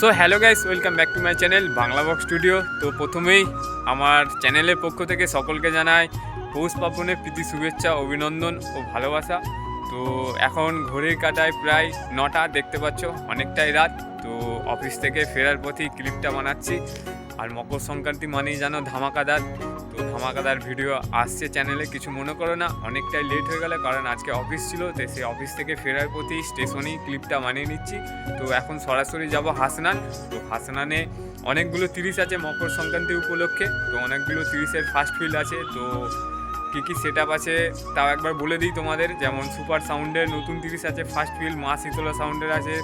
So hello guys welcome back to my channel Bangla box studio তো প্রথমেই আমার চ্যানেলের পক্ষ থেকে সকলকে জানাই পৌষ পাপনের প্রীতি, শুভেচ্ছা, অভিনন্দন ও ভালোবাসা। তো এখন ঘড়ির কাটায় প্রায় নটা, দেখতে পাচ্ছ, অনেকটাই রাত। তো অফিস থেকে ফেরার পথেই ক্লিপটা বানাচ্ছি। আর মকর সংক্রান্তি মানেই জানো ধামাকাদার। ধামাকাদার ভিডিও আসছে চ্যানেলে, কিছু মনে করো না, অনেকটাই লেট হয়ে গেল, কারণ আজকে অফিস ছিল, তো সেই অফিস থেকে ফেরার প্রতি স্টেশনেই ক্লিপটা মানিয়ে নিচ্ছি। তো এখন সরাসরি যাব হাসনান। তো হাসনানে অনেকগুলো তিরিশ আছে মকর সংক্রান্তি উপলক্ষে, তো অনেকগুলো তিরিশের ফার্স্ট ফিল্ড আছে, তো কী কী সেট আছে তাও একবার বলে দিই তোমাদের। যেমন সুপার সাউন্ডের নতুন তিরিশ আছে ফার্স্ট ফিল্ড মা শীতলা সাউন্ডের আছে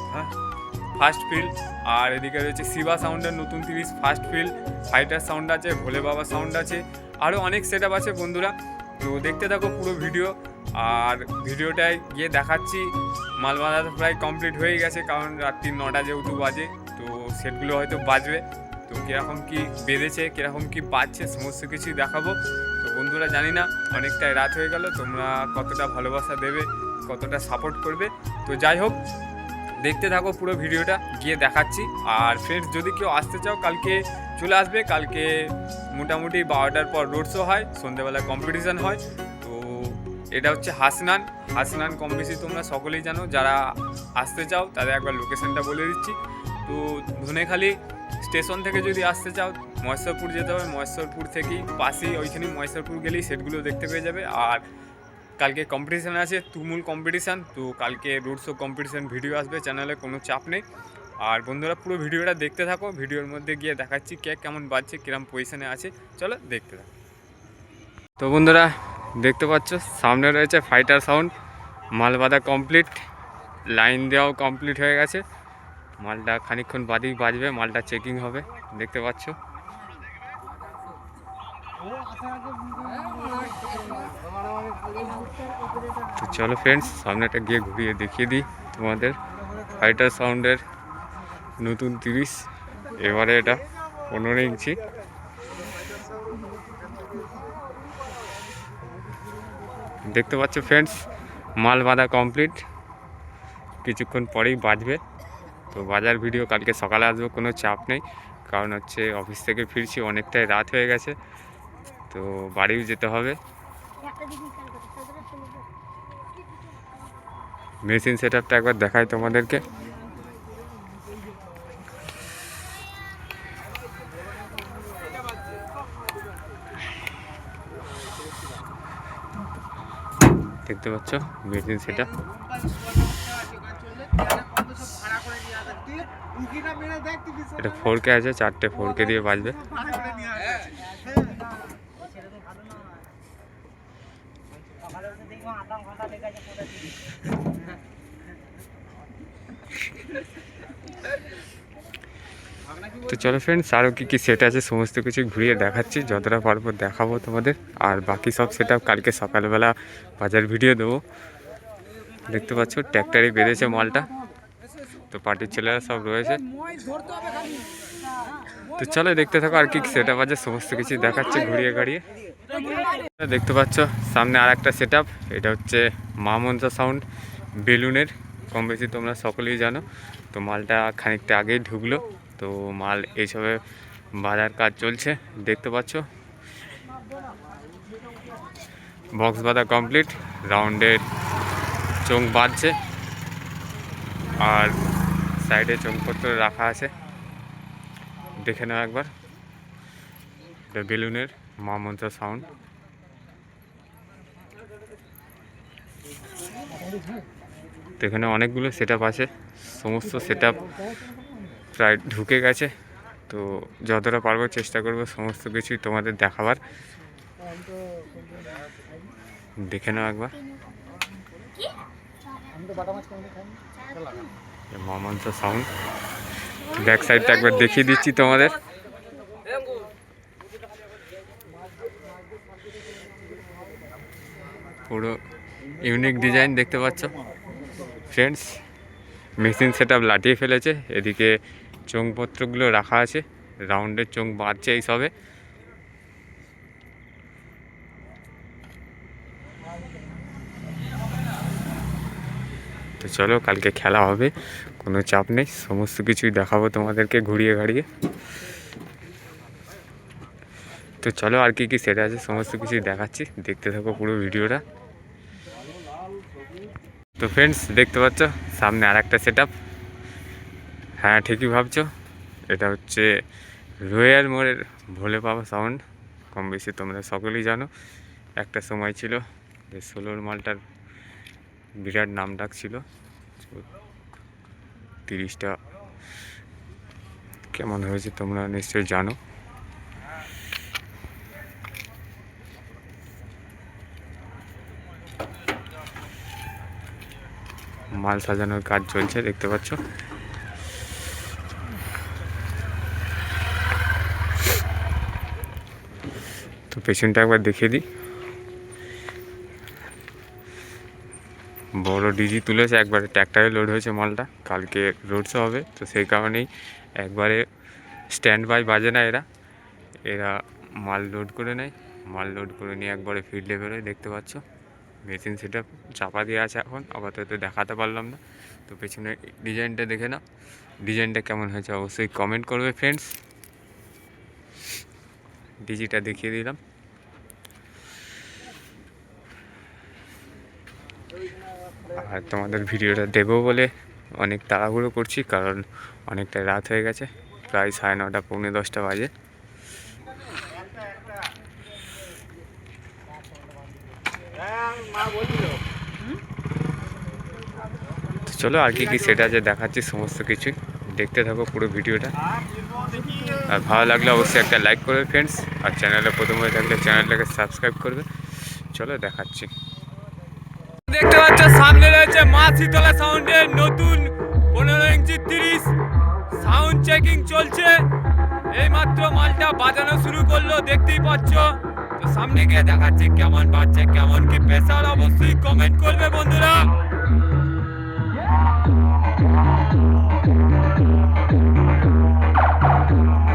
ফার্স্ট ফিল্ড, আর এদিকে রয়েছে শিবা সাউন্ডের নতুন তিরিশ ফার্স্ট ফিল্ড ফাইটার সাউন্ড আছে, ভোলে বাবা সাউন্ড আছে আরও অনেক সেট আছে বন্ধুরা। তো দেখতে থাকো পুরো ভিডিও আর ভিডিওটায় গিয়ে দেখাচ্ছি। মাল বাঁধা প্রায় কমপ্লিট হয়ে গেছে, কারণ রাত্রি নটা যেহেতু বাজে, তো সেটগুলো হয়তো বাজবে। তো কীরকম কি বেঁধেছে কীরকম কি বাজছে সমস্ত কিছুই দেখাবো। তো বন্ধুরা জানি না, অনেকটাই রাত হয়ে গেল, তোমরা কতটা ভালোবাসা দেবে, কতটা সাপোর্ট করবে। তো যাই হোক দেখতে থাকো পুরো ভিডিওটা, গিয়ে দেখাচ্ছি। আর ফ্রেন্ডস যদি কেউ আসতে চাও, কালকে চলে আসবে। কালকে মোটামুটি বারোটার পর রোড শো হয়, সন্ধ্যেবেলা কম্পিটিশান হয়। তো এটা হচ্ছে হাসনান। হাসনান কম বেশি তোমরা সকলেই জানো, যারা আসতে চাও, তাদের একবার লোকেশনটা বলে দিচ্ছি। তো ধনেখালি স্টেশন থেকে যদি আসতে চাও, মহেশ্বরপুর যেতে হবে। মহেশ্বরপুর থেকেই পাশেই, ওইখানেই মহেশ্বরপুর গেলেই সেটগুলো দেখতে পেয়ে যাবে। আর কালকে কম্পিটিশান আছে, তুমুল কম্পিটিশান তো কালকে রোড শো কম্পিটিশান ভিডিও আসবে চ্যানেলে কোনো চাপ নেই। আর বন্ধুরা, পুরো ভিডিওটা দেখতে থাকো, ভিডিওর মধ্যে গিয়ে দেখাচ্ছি কে কেমন বাজছে, কিরম পজিশানে আছে, চলো দেখতে থাকো। তো বন্ধুরা, দেখতে পাচ্ছ, সামনে রয়েছে ফাইটার সাউন্ড মাল বাঁধা কমপ্লিট লাইন দেওয়াও কমপ্লিট হয়ে গেছে। মালটা খানিকক্ষণ বাদেই বাজবে, মালটা চেকিং হবে, দেখতে পাচ্ছ। তো চলো ফ্রেন্ডস সামনেটা গিয়ে ঘুরিয়ে দেখিয়ে দিই তোমাদের। ফাইটার সাউন্ডের নতুন তিরিশ। এবারে এটা পনেরো ইঞ্চি। দেখতে পাচ্ছ ফ্রেন্ডস মাল বাঁধা কমপ্লিট কিছুক্ষণ পরেই বাজবে। তো বাজার ভিডিও কালকে সকালে আসব, কোনো চাপ নেই। কারণ হচ্ছে অফিস থেকে ফিরছি, অনেকটাই রাত হয়ে গেছে। তো বাড়িও যেতে হবে। মেশিন সেট আপটা একবার দেখাই তোমাদেরকে। দেখতে পাচ্ছ, মেশিন সেট আপ এটা ফোর কে আছে, চারটে ফোর কে দিয়ে বাজবে। তো চলো ফ্রেন্ডস আরও কী কী সেট আছে সমস্ত কিছু ঘুরিয়ে দেখাচ্ছি। যতটা পারব দেখাবো তোমাদের। আর বাকি সব সেট কালকে সকালবেলা বাজার ভিডিও দেবো। দেখতে পাচ্ছ ট্র্যাক্টরে বেঁধেছে মালটা। তো পার্টির ছেলেরা সব রয়েছে। তো চলো দেখতে থাকো আর কি সেট আছে, সমস্ত কিছু দেখাচ্ছে ঘুরিয়ে গাড়িয়ে দেখতে পাচ্ছ, সামনে আর একটা সেট এটা হচ্ছে মা মনসা সাউন্ড বেলুনের। কম বেশি তোমরা সকলেই জানো, তো মালটা খানিকটা আগেই ঢুকলো, তো মাল এইসবে বাজার কাজ চলছে, দেখতে পাচ্ছ। বক্স বাঁধা কমপ্লিট রাউন্ডের চোখ বাঁধছে, আর সাইডে চোখপত্র রাখা আছে। দেখে নাও একবার বেলুনের। মা সাউন্ড তো এখানে অনেকগুলো সেট আছে। সমস্ত সেট প্রায় ঢুকে গেছে। তো যতটা পারব চেষ্টা করব সমস্ত কিছুই তোমাদের দেখাবার। দেখে নাও একবার। মমন্ত সাউন্ড ব্যাক সাইডটা একবার দেখিয়ে দিচ্ছি তোমাদের। পুরো ইউনিক ডিজাইন দেখতে পাচ্ছ। ফ্রেন্ডস মেশিন সেট লাটিয়ে ফেলেছে। এদিকে চোঙপত্রগুলো রাখা আছে। রাউন্ডের চোঙ বাঁধছে এই সবে। তো চলো, কালকে খেলা হবে। কোনো চাপ নেই। সমস্ত কিছুই দেখাবো তোমাদেরকে ঘুরিয়ে ঘাড়িয়ে তো চলো আর কি কি সেট আছে, সমস্ত কিছুই দেখাচ্ছি। দেখতে থাকো পুরো ভিডিওটা। তো ফ্রেন্ডস দেখতে পাচ্ছ, সামনে আর একটা সেট হ্যাঁ ঠিকই ভাবছ। এটা হচ্ছে রয়্যাল মোড়ের ভোলে পাওয়া সাউন্ড কম বেশি তোমরা সকলেই জানো। একটা সময় ছিল যে ষোলোর মালটার বিরাট নাম ডাক ছিল। তিরিশটা। কেমন হয়েছে তোমরা নিশ্চয়ই জানো। মাল সাজানোর কাজ চলছে, দেখতে পাচ্ছ। তো পেছনটা একবার দেখিয়ে দিই। বড় ডিজি তুলেছে, একবারে ট্র্যাক্টরে লোড হয়েছে মালটা, কালকে রোড শো হবে, তো সেই কারণেই একবারে স্ট্যান্ড বাই বাজে না এরা। এরা মাল লোড করে নেয়, মাল লোড করে নিয়ে একবারে ফিল্ডে বেরোয়, দেখতে পাচ্ছ। মেশিন সেটা চাপা দিয়ে আছে এখন, আপাতত দেখাতে পারলাম না। তো পেছনে ডিজাইনটা দেখে নাও। ডিজাইনটা কেমন হয়েছে অবশ্যই কমেন্ট করবে ফ্রেন্ডস ডিজিটা দেখিয়ে দিলাম। আর তোমাদের ভিডিওটা দেবো বলে অনেক তাড়াহুড়ো করছি, কারণ অনেকটা রাত হয়ে গেছে। প্রায় সাড়ে নটা, পৌনে দশটা বাজে তো চলো আর কি কি সেট আছে দেখাচ্ছি, সমস্ত কিছুই। দেখতে থাকো পুরো ভিডিওটা। আর ভালো লাগলে অবশ্যই একটা লাইক করবে ফ্রেন্ডস আর চ্যানেলে প্রথম হয়ে থাকলে চ্যানেলটাকে সাবস্ক্রাইব করবে। চলো দেখাচ্ছি। দেখতে পাচ্ছ, সামনে রয়েছে মা শীতলা সাউন্ডের নতুন পনেরো ইঞ্চি তিরিশ। সাউন্ড চেকিং চলছে। এইমাত্র মালটা বাজানো শুরু করল, দেখতেই পাচ্ছ। তো সামনে গিয়ে দেখাচ্ছে কেমন বাজছে, কেমন কি প্রেসার অবশ্যই কমেন্ট করবে বন্ধুরা। Thank you.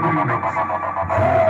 Música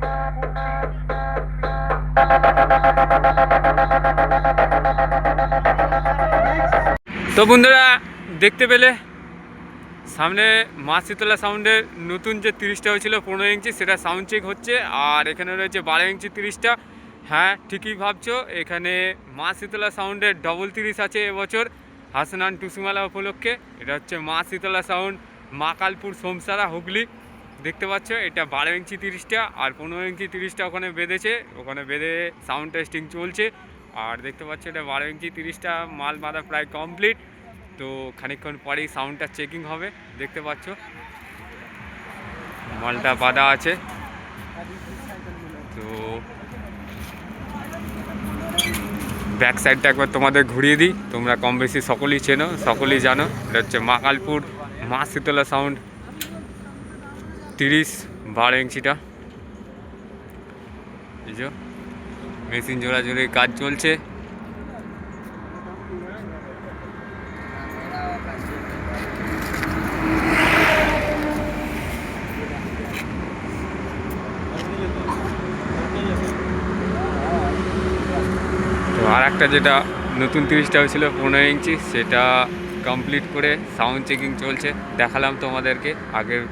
তো বন্ধুরা, দেখতে পেলে? সামনে মা শীতলা সাউন্ডের নতুন যে তিরিশটা হয়েছিল পনেরো ইঞ্চি, সেটা সাউন্ড চেক হচ্ছে। আর এখানে রয়েছে বারো ইঞ্চি তিরিশটা। হ্যাঁ ঠিকই ভাবছ, এখানে মা শীতলা সাউন্ডের ডবল তিরিশ আছে এবছর। হাসনান টুসুমালা উপলক্ষে। এটা হচ্ছে মা শীতলা সাউন্ড, মা কালপুর সোমসারা হুগলি। দেখতে পাচ্ছ, এটা বারো ইঞ্চি তিরিশটা আর পনেরো ইঞ্চি তিরিশটা ওখানে বেঁধেছে। ওখানে বেঁধে সাউন্ড টেস্টিং চলছে। আর দেখতে পাচ্ছ, এটা বারো ইঞ্চি তিরিশটা মাল বাঁধা প্রায় কমপ্লিট তো খানিকক্ষণ পরেই সাউন্ডটা চেকিং হবে, দেখতে পাচ্ছ। মালটা বাঁধা আছে। তো ব্যাক সাইডটা একবার তোমাদের ঘুরিয়ে দিই। তোমরা কম বেশি সকলেই চেনো, সকলেই জানো। এটা হচ্ছে মাকালপুর মা শীতলা সাউন্ড তিরিশ, বারো ইঞ্চিটা। যে, মেশিন জোড়াজোড়ির কাজ চলছে। তো আর একটা যেটা নতুন তিরিশটা হয়েছিল পনেরো ইঞ্চি, সেটা কমপ্লিট করে সাউন্ড চেকিং চলছে। দেখালাম তোমাদেরকে আগের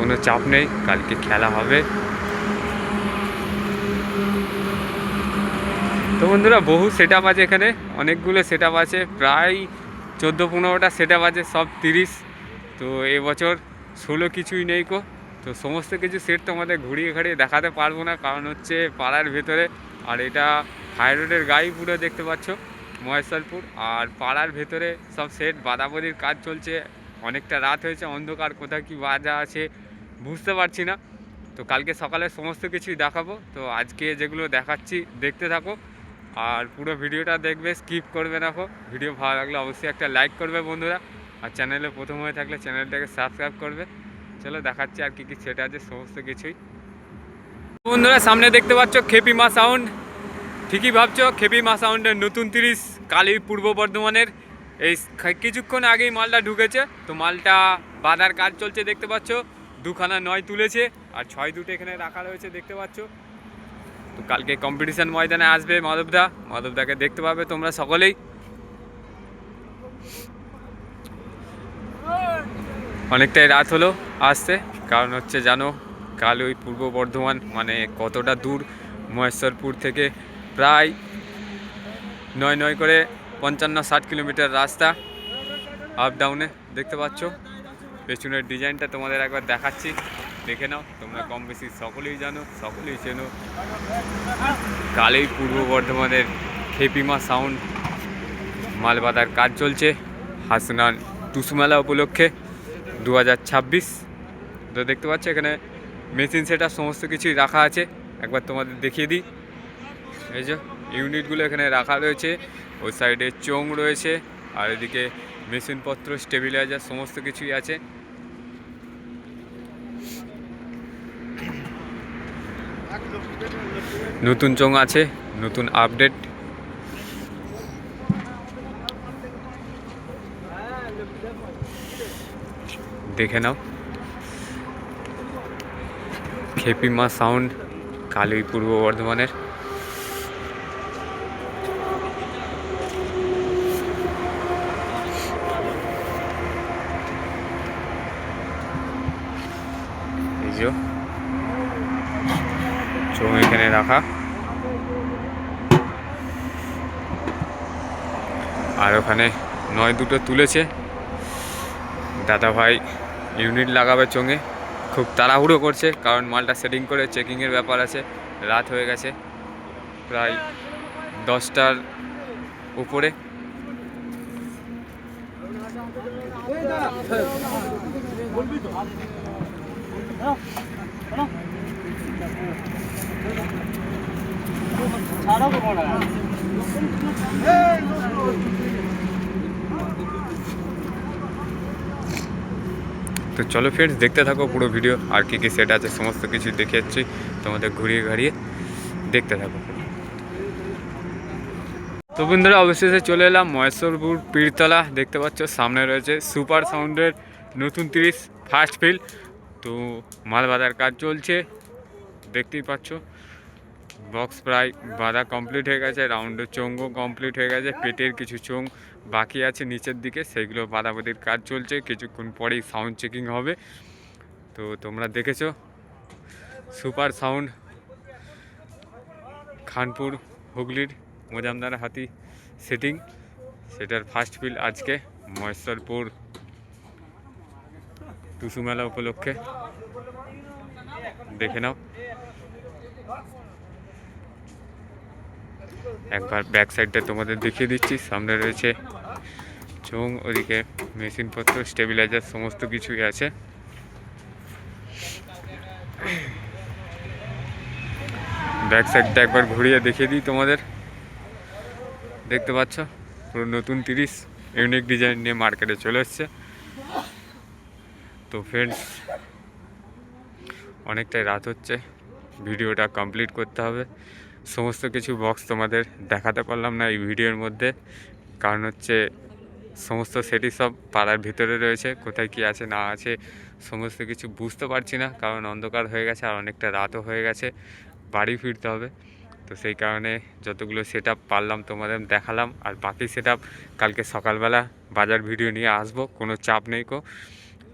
কোনো চাপ নেই, কালকে খেলা হবে। তো বন্ধুরা, বহু সেট আছে এখানে, অনেকগুলো সেট আছে, প্রায় চোদ্দ পনেরোটা সেট আছে, সব তিরিশ। তো এবছর ষোলো কিছুই নেই কো তো সমস্ত কিছু সেট তোমাদের ঘুরিয়ে ঘাড়িয়ে দেখাতে পারব না, কারণ হচ্ছে পাড়ার ভেতরে। আর এটা হাই রোডের গাড়ি পুরো দেখতে পাচ্ছ মহেশ্বরপুর আর পাড়ার ভেতরে সব সেট বাদাবাদির কাজ চলছে। অনেকটা রাত হয়েছে, অন্ধকার, কোথায় কী বাজা আছে বুঝতে পারছি না। তো কালকে সকালে সমস্ত কিছুই দেখাবো। তো আজকে যেগুলো দেখাচ্ছি, দেখতে থাকো। আর পুরো ভিডিওটা দেখবে স্কিপ করবে কো। ভিডিও ভালো লাগলে অবশ্যই একটা লাইক করবে বন্ধুরা। আর চ্যানেলে প্রথম হয়ে থাকলে চ্যানেলটাকে সাবস্ক্রাইব করবে। চলো দেখাচ্ছি আর কি কি সেটা আছে, সমস্ত কিছুই। বন্ধুরা, সামনে দেখতে পাচ্ছ খেপি মা সাউন্ড ঠিকই ভাবছ, খেপি মা সাউন্ডের নতুন তিরিশ কালী পূর্ব বর্ধমানের। এই কিছুক্ষণ আগেই মালটা ঢুকেছে। তো মালটা বাঁধার কাজ চলছে, দেখতে পাচ্ছ। দুখানা নয় তুলেছে, আর ছয় দুটো এখানে রাখা রয়েছে, দেখতে পাচ্ছ। তো কালকে কম্পিটিশন ময়দানে আসবে মাধবদা। মাধবদাকে দেখতে পাবে তোমরা সকলেই। অনেকটাই রাত হলো আসতে, কারণ হচ্ছে জানো, কাল ওই পূর্ব বর্ধমান মানে কতটা দূর মহেশ্বরপুর থেকে প্রায় নয় নয় করে পঞ্চান্ন ষাট কিলোমিটার রাস্তা আপ ডাউনে দেখতে পাচ্ছ। পেছনের ডিজাইনটা তোমাদের একবার দেখাচ্ছি। দেখে নাও, তোমরা কম বেশি সকলেই জানো, সকলেই চেনো। কালেই পূর্ব বর্ধমানের খেপিমা সাউন্ড মালবাদার কাজ চলছে হাসনান টুসুমেলা উপলক্ষে দু হাজার ছাব্বিশ। তো দেখতে পাচ্ছ এখানে মেশিন সেটার সমস্ত কিছুই রাখা আছে। একবার তোমাদের দেখিয়ে দিই। এই যে ইউনিটগুলো এখানে রাখা রয়েছে। ওই সাইডে চোং রয়েছে, আর এদিকে মেশিনপত্র, স্টেবিলাইজার, সমস্ত কিছুই আছে। নতুন চং আছে, নতুন আপডেট। দেখে নাও। খেপিমা সাউন্ড কালী পূর্ব বর্ধমানের এই যে চোখ এখানে রাখা আর ওখানে নয় দুটো তুলেছে। দাদা ভাই ইউনিট লাগাবে চোঙে। খুব তাড়াহুড়ো করছে কারণ মালটা সেটিং করে চেকিংয়ের ব্যাপার আছে। রাত হয়ে গেছে প্রায় দশটার উপরে। চলো ফ্রেন্ডস দেখতে থাকো পুরো ভিডিও আর কী কী সেট আছে, সমস্ত কিছু দেখে যাচ্ছি। তোমাদের ঘুরিয়ে ঘাড়িয়ে দেখতে থাকো। তো বন্ধুরা, অবশেষে চলে এলাম মহেশ্বরপুর পীরতলা। দেখতে পাচ্ছ, সামনে রয়েছে সুপার সাউন্ডের নতুন তিরিশ ফার্স্ট ফিল তো মাল বাঁধার কাজ চলছে, দেখতেই পাচ্ছ। বক্স প্রায় বাঁধা কমপ্লিট হয়ে গেছে রাউন্ডের চোঙও কমপ্লিট হয়ে গেছে, পেটের কিছু চোঙ বাকি আছে নিচের দিকে, সেগুলো বাঁধাবাঁধির কাজ চলছে, কিছুক্ষণ পরেই সাউন্ড চেকিং হবে। তো তোমরা দেখেছ সুপার সাউন্ড খানপুর, হুগলির মোজামদার হাতি সেটিং সেটার ফার্স্ট ফিল আজকে, মহেশ্বরপুর টুসু মেলা উপলক্ষে। দেখে নাও। একবার ব্যাক সাইডটা তোমাদের দেখিয়ে দিচ্ছি। সামনে রয়েছে চোং ওদিকে মেশিনপত্র স্টেবিলাইজার সমস্ত কিছুই আছে। ব্যাক সাইডটা একবার ঘুরিয়ে দেখিয়ে দিই তোমাদের। দেখতে পাচ্ছ? পুরো নতুন তিরিশ ইউনিক ডিজাইন নিয়ে মার্কেটে চলে এসছে। তো ফ্রেন্ডস অনেকটাই রাত হচ্ছে। ভিডিওটা কমপ্লিট করতে হবে। সমস্ত কিছু বক্স তোমাদের দেখাতে পারলাম না এই ভিডিওর মধ্যে। কারণ হচ্ছে সমস্ত সেটি সব পাড়ার ভিতরে রয়েছে, কোথায় কি আছে না আছে সমস্ত কিছু বুঝতে পারছি না। কারণ অন্ধকার হয়ে গেছে আর অনেকটা রাতও হয়ে গেছে, বাড়ি ফিরতে হবে। তো সেই কারণে যতগুলো সেট পারলাম তোমাদের দেখালাম, আর বাকি সেট কালকে সকালবেলা বাজার ভিডিও নিয়ে আসব, কোনো চাপ নেই কো।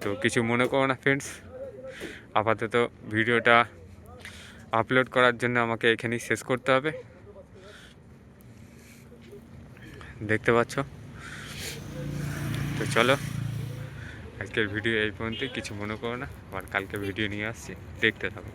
তো কিছু মনে করো না ফ্রেন্ডস আপাতত ভিডিওটা আপলোড করার জন্য আমাকে এখানেই শেষ করতে হবে। দেখতে পাচ্ছ? তো চলো, আজকের ভিডিও এই পর্যন্তই। কিছু মনে করো না, আবার কালকে ভিডিও নিয়ে আসছি। দেখতে থাকো।